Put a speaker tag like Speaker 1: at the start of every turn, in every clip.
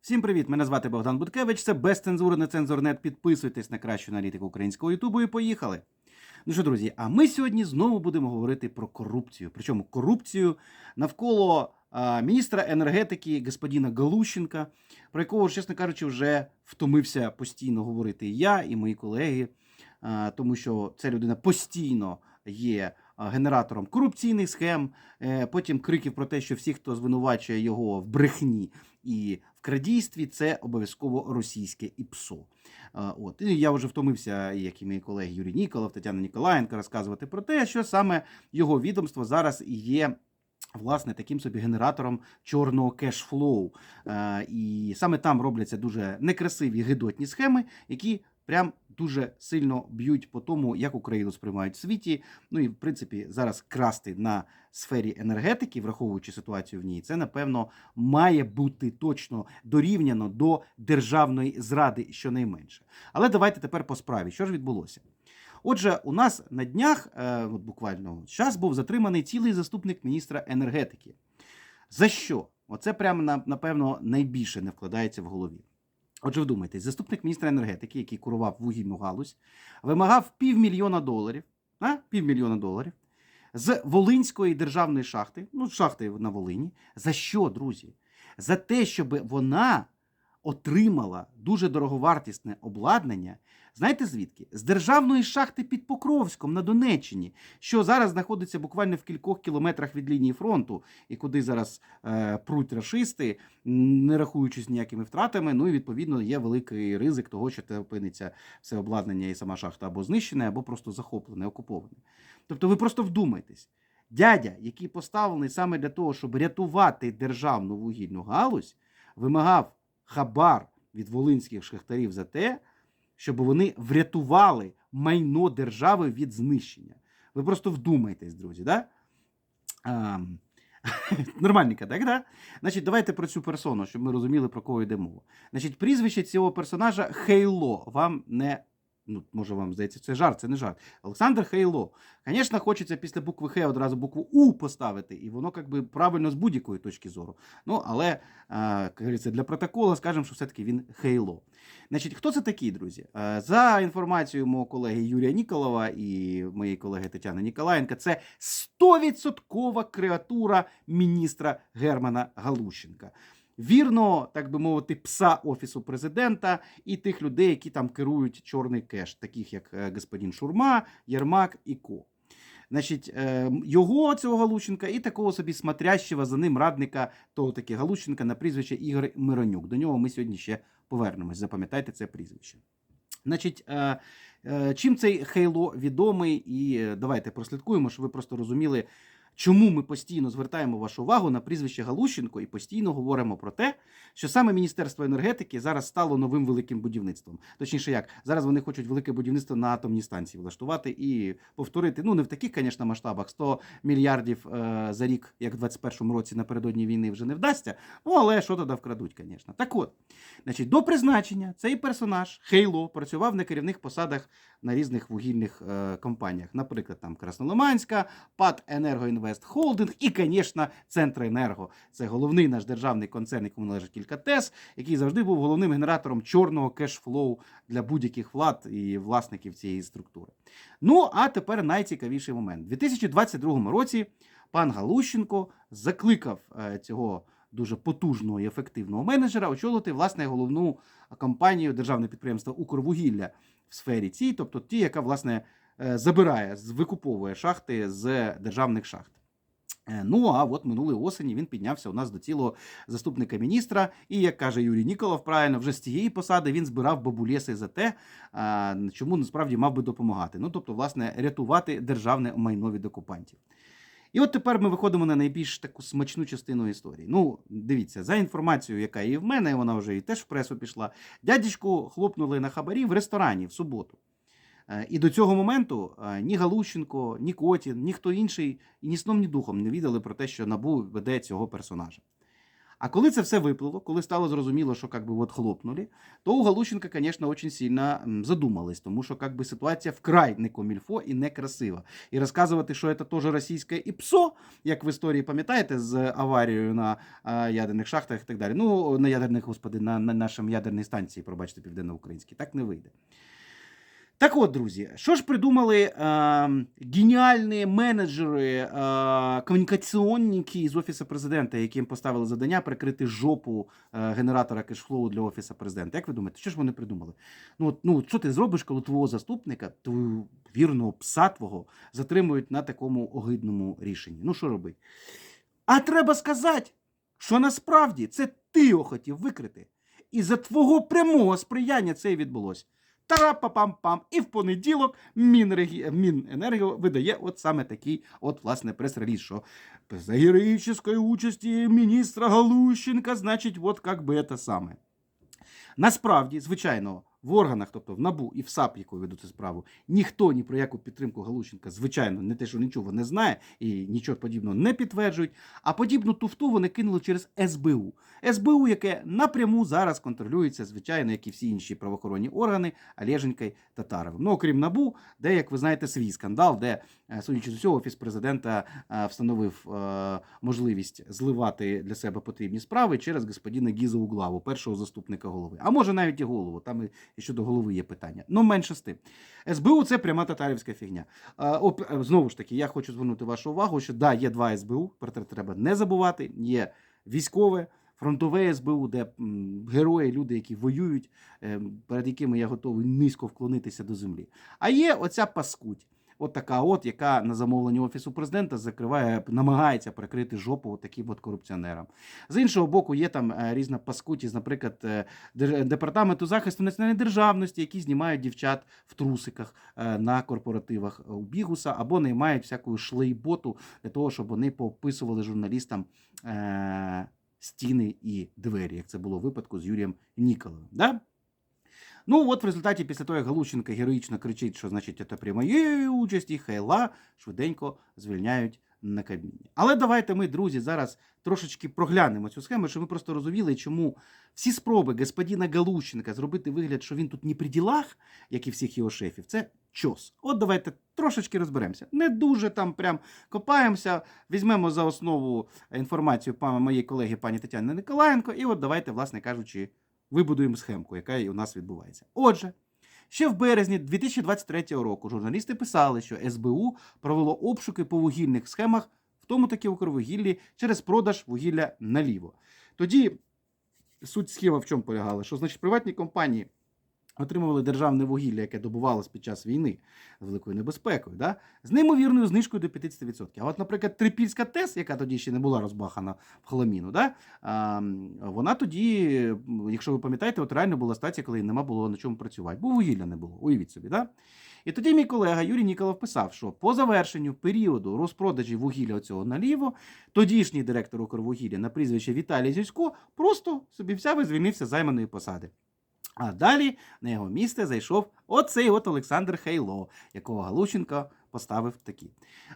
Speaker 1: Всім привіт! Мене звати Богдан Буткевич. Це без цензури на цензурнет. Підписуйтесь на кращу аналітику українського Ютубу і поїхали. Ну що, друзі, а ми сьогодні знову будемо говорити про корупцію. Причому корупцію навколо а, міністра енергетики господина Галущенка, про якого, чесно кажучи, вже втомився постійно говорити я, і мої колеги, а, тому що ця людина постійно є генератором корупційних схем. Е, Потім криків про те, що всі, хто звинувачує його в брехні і в крадійстві, це обов'язково російське ІПСО. От і я вже втомився, як і мої колеги Юрій Ніколов, Тетяна Ніколаєнко, розказувати про те, що саме його відомство зараз є. Власне, таким собі генератором чорного кешфлоу. І саме там робляться дуже некрасиві гидотні схеми, які прям дуже сильно б'ють по тому, як Україну сприймають в світі. Ну і в принципі зараз красти на сфері енергетики, враховуючи ситуацію в ній, це напевно має бути точно дорівняно до державної зради, щонайменше. Але давайте тепер по справі. Що ж відбулося? Отже, у нас на днях, е, от буквально час був затриманий цілий заступник міністра енергетики. За що? Оце прямо напевно найбільше не вкладається в голові. Отже, вдумайтесь, заступник міністра енергетики, який курував вугільну галузь, вимагав півмільйона доларів, а? півмільйона доларів з Волинської державної шахти, ну, шахти на Волині. За що, друзі? За те, щоб вона отримала дуже дороговартісне обладнання. Знаєте звідки? З державної шахти під Покровськом на Донеччині, що зараз знаходиться буквально в кількох кілометрах від лінії фронту, і куди зараз е, пруть рашисти, не рахуючись ніякими втратами. Ну і відповідно є великий ризик того, що те опиниться все обладнання і сама шахта або знищене, або просто захоплене, окуповане. Тобто ви просто вдумайтесь. Дядя, який поставлений саме для того, щоб рятувати державну вугільну галузь, вимагав хабар від волинських шахтарів за те, щоб вони врятували майно держави від знищення. Ви просто вдумайтесь, друзі, да? А, Нормальненько, так? Да? Значить, давайте про цю персону, щоб ми розуміли, про кого йде мова. Значить, прізвище цього персонажа Хейло. Вам не. Ну, може, вам здається, це жарт, це не жарт. Олександр Хейло. Звісно, хочеться після букви Х одразу букву У поставити, і воно якби правильно з будь-якої точки зору. Ну, але, говориться, для протоколу скажемо, що все-таки він Хейло. Значить, хто це такий, друзі? Е, За інформацією мого колеги Юрія Ніколова і моєї колеги Тетяни Ніколаєнка, це 100% креатура міністра Германа Галущенка. Вірно, так би мовити, пса офісу президента і тих людей, які там керують чорний кеш, таких як е, господин Шурма, Єрмак і Ко. Значить, е, його цього Галущенка і такого собі смотрящого за ним радника того таки Галущенка на прізвище Ігор Миронюк. До нього ми сьогодні ще повернемось. Запам'ятайте це прізвище. Значить, е, чим цей Хейло відомий, і давайте прослідкуємо, щоб ви просто розуміли, чому ми постійно звертаємо вашу увагу на прізвище Галущенко і постійно говоримо про те, що саме Міністерство енергетики зараз стало новим великим будівництвом. Точніше, як зараз вони хочуть велике будівництво на атомній станції влаштувати і повторити. Ну не в таких, звісно, масштабах 100 мільярдів е, за рік, як в 21-му році напередодні війни, вже не вдасться. Ну але що тоді вкрадуть, звісно. Так от, значить, до призначення цей персонаж Хейло працював на керівних посадах на різних вугільних е, компаніях, наприклад, там Краснолиманська, ПАД Енергоінвест Холдинг і, звісно, Центренерго. Це головний наш державний концерн, якому належить кілька ТЕС, який завжди був головним генератором чорного кешфлоу для будь-яких влад і власників цієї структури. Ну а тепер найцікавіший момент. У 2022 році пан Галущенко закликав е, цього. Дуже потужного і ефективного менеджера очолити власне головну компанію державне підприємство Укрвугілля в сфері цій, тобто ті, яка власне е, забирає, викуповує шахти з державних шахт. Е, Ну а от минулої осені він піднявся у нас до цілого заступника міністра. І як каже Юрій Ніколов, правильно, вже з цієї посади він збирав бабулєси за те, чому насправді мав би допомагати. Ну тобто, власне, рятувати державне майно від окупантів. І от тепер ми виходимо на найбільш таку смачну частину історії. Ну, дивіться, за інформацією, яка є в мене, вона вже і теж в пресу пішла. Дядечку хлопнули на хабарі в ресторані в суботу. Е, І до цього моменту е, ні Галущенко, ні Котін, ні хто інший і ні сном, ні духом не відали про те, що набу веде цього персонажа. А коли це все виплило, коли стало зрозуміло, що как би от хлопнули, то у Галущенка, звісно, дуже сильно задумались, тому що как би ситуація вкрай не комільфо і не красива. І розказувати, що це теж російське і ПСО, як в історії пам'ятаєте, з аварією на а, ядерних шахтах і так далі. Ну, на ядерних, господи, на, на нашому ядерній станції, пробачте, південноукраїнській. Так не вийде. Так от, друзі, що ж придумали е, геніальні менеджери, е, комунікаційники з Офісу президента, яким поставили завдання прикрити жопу е, генератора кешфлоу для Офісу президента? Як ви думаєте, що ж вони придумали? Ну, от, ну, що ти зробиш, коли твого заступника, твою вірного пса твого затримують на такому огидному рішенні? Ну, що робити? А треба сказати, що насправді це ти його хотів викрити. І за твого прямого сприяння це і відбулося. Тара-па-пам-пам. І в понеділок Мінрегі... Міненерго видає от саме такий от, власне, прес-реліз, що за героїчної участі міністра Галущенка, значить, от як би це саме. Насправді, звичайно, в органах, тобто в НАБУ і в САП, якою ведуть справу, ніхто ні про яку підтримку Галущенка, звичайно, не те, що нічого не знає і нічого подібного не підтверджують. А подібну туфту вони кинули через СБУ. СБУ, яке напряму зараз контролюється, звичайно, як і всі інші правоохоронні органи Олеженькою Татаровим. Ну, окрім НАБУ, де, як ви знаєте, свій скандал, де, судячи з усього, офіс президента е, встановив е, можливість зливати для себе потрібні справи через господина Гіза Углаву, першого заступника голови. А може навіть і голову. Там і щодо голови є питання. Ну, менше з тим. СБУ це пряма татарівська фігня. Е, знову ж таки, я хочу звернути вашу увагу, що да, є два СБУ, про це треба не забувати. Є військове, фронтове СБУ, де герої, люди, які воюють, е, перед якими я готовий низько вклонитися до землі. А є оця паскудь. От така, от, яка на замовлення офісу президента закриває, намагається прикрити жопу от таким от корупціонерам. З іншого боку, є там е, різна паскутість, наприклад, е, департаменту захисту національної державності, які знімають дівчат в трусиках е, на корпоративах у Бігуса, або наймають всяку шлейботу для того, щоб вони пописували журналістам стіни і двері, як це було в випадку з Юрієм Ніколовим. Да? Ну, от в результаті, після того, як Галущенко героїчно кричить, що значить це при моєї участі, хайла швиденько звільняють на Кабміні. Але давайте ми, друзі, зараз трошечки проглянемо цю схему, щоб ми просто розуміли, чому всі спроби господина Галущенка зробити вигляд, що він тут не при ділах, як і всіх його шефів, це чос. От давайте трошечки розберемося. Не дуже там прям копаємося, візьмемо за основу інформацію моєї колеги пані Тетяни Николаєнко, і от давайте, власне кажучи, вибудуємо схемку, яка і у нас відбувається. Отже, ще в березні 2023 року журналісти писали, що СБУ провело обшуки по вугільних схемах, в тому таки Укрвугіллі, через продаж вугілля наліво. Тоді суть схема в чому полягала? Що значить приватні компанії отримували державне вугілля, яке добувалось під час війни з великою небезпекою, да? з неймовірною знижкою до 50%. А от, наприклад, Трипільська ТЕС, яка тоді ще не була розбахана в хламіну, да? а, вона тоді, якщо ви пам'ятаєте, от реально була стація, коли нема було на чому працювати, бо вугілля не було, уявіть собі. Да? І тоді мій колега Юрій Ніколов писав, що по завершенню періоду розпродажі вугілля цього наліво, тодішній директор Укрвугілля на прізвище Віталій Зюсько просто собі взяв і звільнився з займаної посади. А далі на його місце зайшов оцей от Олександр Хейло, якого Галущенко поставив такі.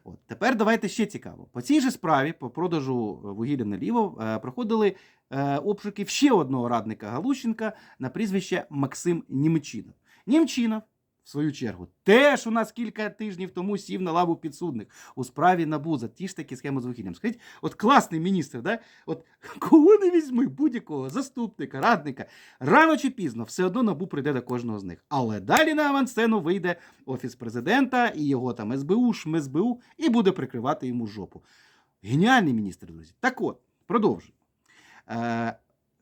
Speaker 1: От тепер давайте ще цікаво. По цій же справі, по продажу е, вугілля наліво, е, проходили е, обшуки ще одного радника Галущенка на прізвище Максим Німчинов. Німчинов, в свою чергу, теж у нас кілька тижнів тому сів на лаву підсудних у справі НАБУ за ті ж такі схеми з вугіллям. Скажіть, от класний міністр, да? От кого не візьми, будь-якого заступника, радника, рано чи пізно все одно НАБУ прийде до кожного з них. Але далі на авансцену вийде офіс президента і його там СБУ, ШМСБУ, і буде прикривати йому жопу. Геніальний міністр, друзі. Так от, продовжую.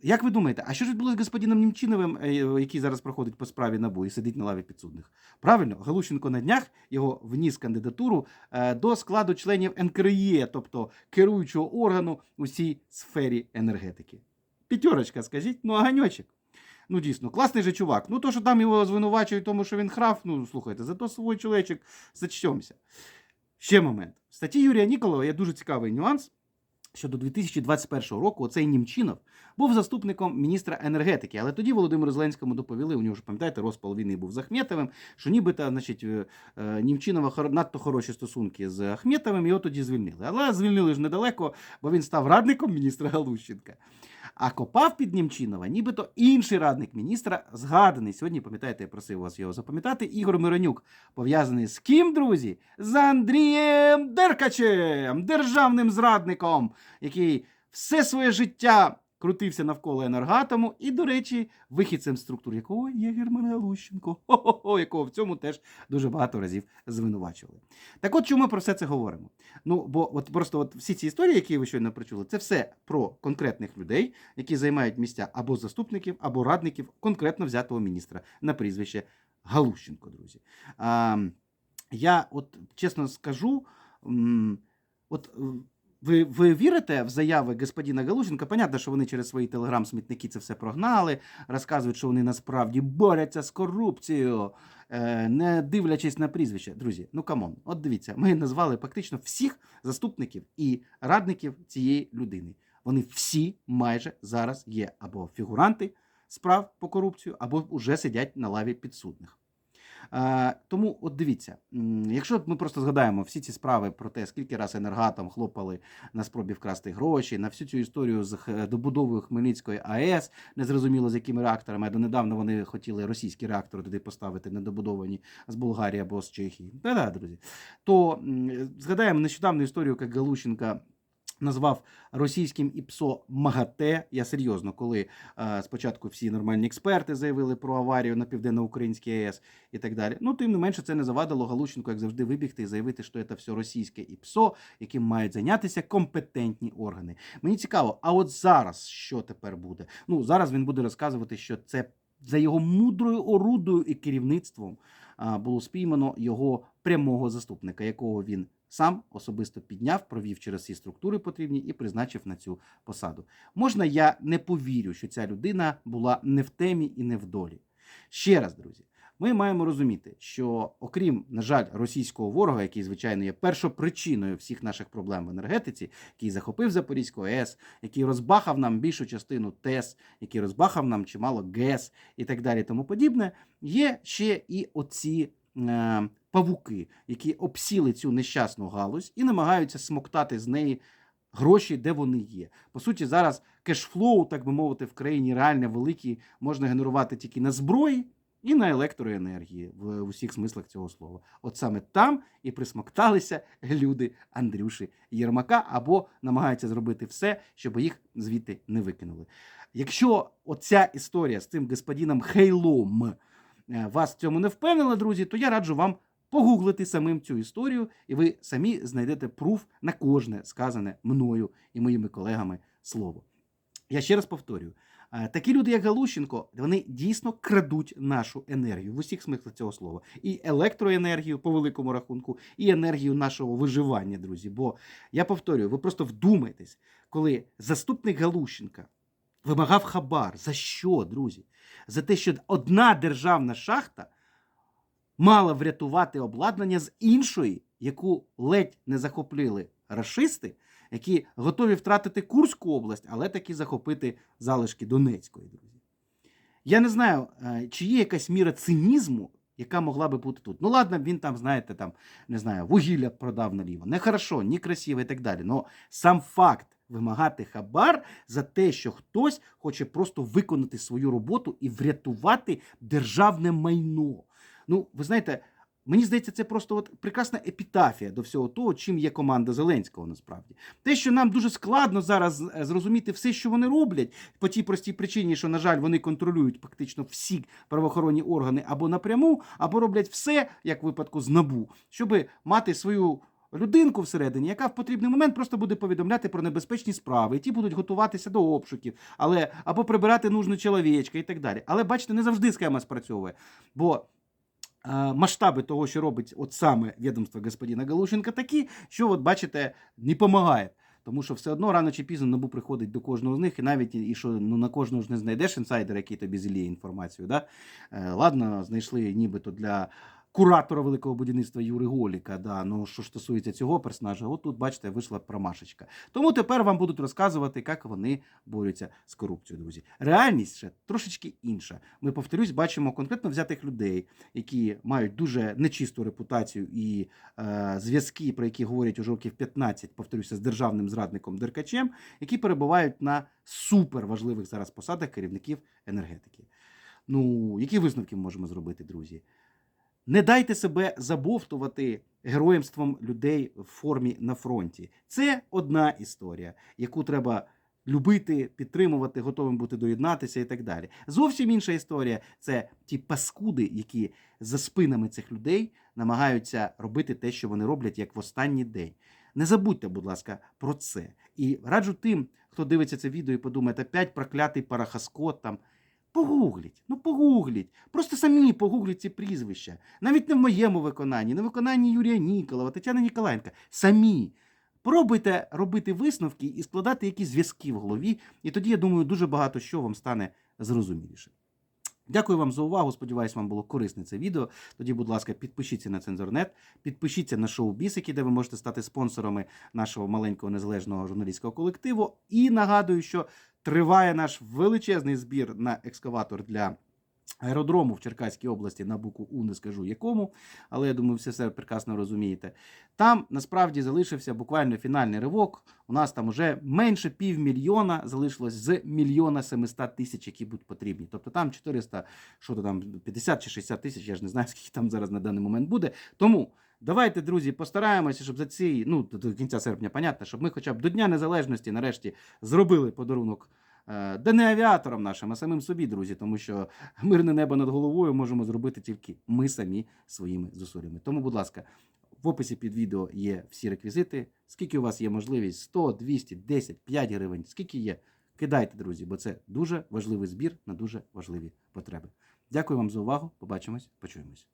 Speaker 1: Як ви думаєте, а що ж відбулося з господином Німчиновим, е, який зараз проходить по справі НАБУ і сидить на лаві підсудних? Правильно, Галущенко на днях його вніс кандидатуру е, до складу членів НКРЄ, тобто керуючого органу у цій сфері енергетики. П'ятерочка, скажіть, ну аганьочок. Ну, дійсно, класний же чувак. Ну, то, що там його звинувачують, тому що він храв, ну слухайте, зато свій чоловічок зачтемося. Ще момент. В статті Юрія Ніколова є дуже цікавий нюанс. Що до 2021 року оцей Німчинов був заступником міністра енергетики, але тоді Володимиру Зеленському доповіли, у нього ж пам'ятаєте, розпал війни був з Ахметовим, що нібито, значить, е, е, Німчинова надто хороші стосунки з Ахметовим, його тоді звільнили. Але звільнили ж недалеко, бо він став радником міністра Галущенка. А копав під Німчинова, нібито інший радник міністра, згаданий. Сьогодні, пам'ятаєте, я просив вас його запам'ятати. Ігор Миронюк, пов'язаний з ким, друзі? З Андрієм Деркачем, державним зрадником, який все своє життя крутився навколо енергатому, і, до речі, вихідцем структур якого є Герман Галущенко, Хо-хо-хо, якого в цьому теж дуже багато разів звинувачували. Так от чому ми про все це говоримо? Ну, бо от просто от всі ці історії, які ви щойно прочули, це все про конкретних людей, які займають місця або заступників, або радників конкретно взятого міністра на прізвище Галущенко, друзі. А, я от чесно скажу, от. Ви, ви вірите в заяви господина Галущенка? Понятно, що вони через свої телеграм-смітники це все прогнали, розказують, що вони насправді борються з корупцією, е, не дивлячись на прізвище. Друзі, ну камон, от дивіться, ми назвали фактично всіх заступників і радників цієї людини. Вони всі майже зараз є або фігуранти справ по корупцію, або вже сидять на лаві підсудних. Е, тому, от дивіться, якщо ми просто згадаємо всі ці справи про те, скільки раз енергатом хлопали на спробі вкрасти гроші, на всю цю історію з добудовою Хмельницької АЕС, незрозуміло з якими реакторами, а донедавна вони хотіли російські реактори туди поставити, недобудовані з Болгарії або з Чехії. Та-да, друзі. То згадаємо нещодавну історію, як Галущенка назвав російським ІПСО МАГАТЕ. Я серйозно, коли е, спочатку всі нормальні експерти заявили про аварію на південноукраїнській АЕС і так далі. Ну, тим не менше, це не завадило Галущенку, як завжди, вибігти і заявити, що це все російське ІПСО, яким мають зайнятися компетентні органи. Мені цікаво, а от зараз що тепер буде? Ну, зараз він буде розказувати, що це за його мудрою орудою і керівництвом було спіймано його прямого заступника, якого він сам особисто підняв, провів через всі структури потрібні і призначив на цю посаду. Можна, я не повірю, що ця людина була не в темі і не в долі. Ще раз, друзі, ми маємо розуміти, що окрім, на жаль, російського ворога, який, звичайно, є першопричиною всіх наших проблем в енергетиці, який захопив Запорізьку АЕС, який розбахав нам більшу частину ТЕС, який розбахав нам чимало ГЕС і так далі, тому подібне, є ще і оці. Е, павуки, які обсіли цю нещасну галузь і намагаються смоктати з неї гроші, де вони є. По суті, зараз кешфлоу, так би мовити, в країні реально великий, можна генерувати тільки на зброї і на електроенергії в усіх смислах цього слова. От саме там і присмокталися люди Андрюші Єрмака або намагаються зробити все, щоб їх звідти не викинули. Якщо оця історія з цим господином Хейлом е, вас в цьому не впевнила, друзі, то я раджу вам погуглити самим цю історію, і ви самі знайдете пруф на кожне сказане мною і моїми колегами слово. Я ще раз повторюю: такі люди, як Галущенко, вони дійсно крадуть нашу енергію в усіх смислах цього слова. І електроенергію по великому рахунку, і енергію нашого виживання, друзі. Бо я повторюю, ви просто вдумайтесь, коли заступник Галущенка вимагав хабар. За що, друзі? За те, що одна державна шахта мала врятувати обладнання з іншої, яку ледь не захопили рашисти, які готові втратити Курську область, але таки захопити залишки Донецької, друзі. Я не знаю, е, чи є якась міра цинізму, яка могла би бути тут. Ну, ладно, він там, знаєте, там, не знаю, вугілля продав наліво. Не хорошо, ні красиво і так далі. Но сам факт вимагати хабар за те, що хтось хоче просто виконати свою роботу і врятувати державне майно. Ну, ви знаєте, мені здається, це просто от прекрасна епітафія до всього того, чим є команда Зеленського насправді. Те, що нам дуже складно зараз е, зрозуміти все, що вони роблять, по тій простій причині, що, на жаль, вони контролюють фактично всі правоохоронні органи або напряму, або роблять все, як в випадку з НАБУ, щоб мати свою. Людинку всередині, яка в потрібний момент просто буде повідомляти про небезпечні справи, і ті будуть готуватися до обшуків, але або прибирати нужну чоловічка і так далі. Але бачите, не завжди схема спрацьовує. Бо масштаби того, що робить от саме відомство господина Галушенка, такі, що, от бачите, не допомагає. Тому що все одно рано чи пізно набу приходить до кожного з них, і навіть і що ну на кожного ж не знайдеш інсайдера, який тобі зіліє інформацію. Да? Е, ладно, знайшли нібито для куратора великого будівництва Юри Голіка. Да, ну що стосується цього персонажа, от тут, бачите, вийшла промашечка. Тому тепер вам будуть розказувати, як вони борються з корупцією, друзі. Реальність ще трошечки інша. Ми повторюсь, бачимо конкретно взятих людей, які мають дуже нечисту репутацію і е, зв'язки, про які говорять уже років 15, повторюся, з державним зрадником Деркачем, які перебувають на суперважливих зараз посадах керівників енергетики. Ну, які висновки ми можемо зробити, друзі? Не дайте себе забовтувати героїмством людей в формі на фронті. Це одна історія, яку треба любити, підтримувати, готовим бути доєднатися і так далі. Зовсім інша історія це ті паскуди, які за спинами цих людей намагаються робити те, що вони роблять, як в останній день. Не забудьте, будь ласка, про це. І раджу тим, хто дивиться це відео і подумає, опять проклятий парахаскот там. Погугліть, ну погугліть. Просто самі погугліть ці прізвища. Навіть не в моєму виконанні, не в виконанні Юрія Ніколова, Тетяни Ніколаєнка. Самі. Пробуйте робити висновки і складати якісь зв'язки в голові, і тоді, я думаю, дуже багато що вам стане зрозуміліше. Дякую вам за увагу. Сподіваюсь, вам було корисне це відео. Тоді, будь ласка, підпишіться на Цензорнет, підпишіться на шоу Бісики, де ви можете стати спонсорами нашого маленького незалежного журналістського колективу. І нагадую, що триває наш величезний збір на екскаватор для аеродрому в Черкаській області на букву У не скажу якому, але я думаю, все все прекрасно розумієте. Там насправді залишився буквально фінальний ривок. У нас там уже менше півмільйона залишилось з мільйона 700 тисяч, які будуть потрібні. Тобто там 400, що то там 50 чи 60 тисяч, я ж не знаю, скільки там зараз на даний момент буде. Тому. Давайте, друзі, постараємося, щоб за ці, ну до кінця серпня, понятно, щоб ми хоча б до Дня Незалежності нарешті зробили подарунок е, де не авіаторам нашим, а самим собі, друзі, тому що мирне небо над головою можемо зробити тільки ми самі своїми зусиллями. Тому, будь ласка, в описі під відео є всі реквізити. Скільки у вас є можливість? 100, 200, 10, 5 гривень, скільки є. Кидайте, друзі, бо це дуже важливий збір на дуже важливі потреби. Дякую вам за увагу. Побачимось, почуємось.